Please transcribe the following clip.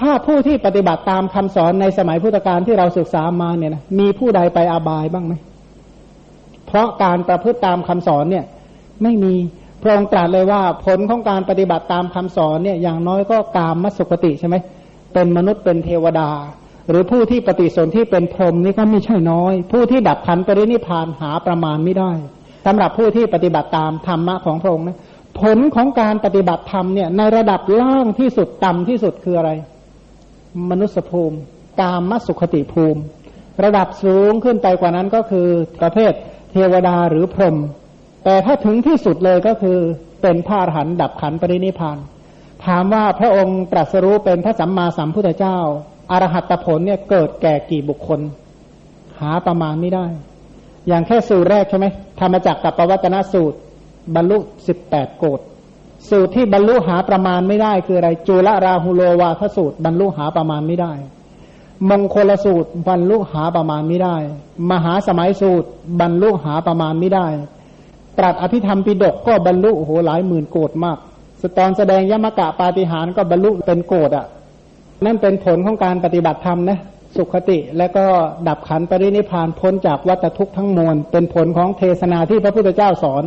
ถ้าผู้ที่ปฏิบัติตามคำสอนในสมัยพุทธกาลที่เราศึกษามาเนี่ยนะมีผู้ใดไปอาบายบ้างไหม เพราะการประพฤติตามคำสอนเนี่ย ไม่มีพระองค์ตรัสเลยว่า ผลของการปฏิบัติตามคำสอนเนี่ย อย่างน้อยก็กามมัสสุคติใช่ไหมเป็นมนุษย์เป็นเทวดา หรือผู้ที่ปฏิสนธิเป็นพรหมนี่ก็ไม่ใช่น้อย ผู้ที่ดับขันปรินิพานหาประมาณไม่ได้สำหรับผู้ที่ปฏิบัติตามธรรมะของพระองค์นะผลของการปฏิบัติธรรมเนี่ยในระดับล่างที่สุดต่ำที่สุดคืออะไร มนุษยภูมิ กามมัสสุขติภูมิ ระดับสูงขึ้นไปกว่านั้นก็คือประเภทเทวดาหรือพรหมแต่ถ้าถึงที่สุดเลยก็คือเป็นพระอรหันต์ดับขันปรินิพาน ถามว่าพระองค์ตรัสรู้เป็นพระสัมมาสัมพุทธเจ้าอรหัตผลเนี่ยเกิดแก่กี่บุคคล หาประมาณไม่ได้ อย่างแค่สูตรแรกใช่ไหมธรรมจักรกับปวัตนสูตร บรรลุสิบแปดโกด สูตรที่บรรลุหาประมาณไม่ได้คืออะไร จุลราหุโลวาทสูตร บรรลุหาประมาณไม่ได้ มงคลสูตรบรรลุหาประมาณไม่ได้ มหาสมัยสูตร บรรลุหาประมาณไม่ได้ ตรัสอภิธรรมปิฎกก็บรรลุโอ้โหหลายหมื่นโกดมากสตอนแสดงยมกะปาฏิหารก็บรรลุเป็นโกดอะ นั่นเป็นผลของการปฏิบัติธรรมนะสุขติและก็ดับขันปรินิพพานพ้นจากวัฏทุกข์ทั้งมวลเป็นผลของเทศนาที่พระพุทธเจ้าสอน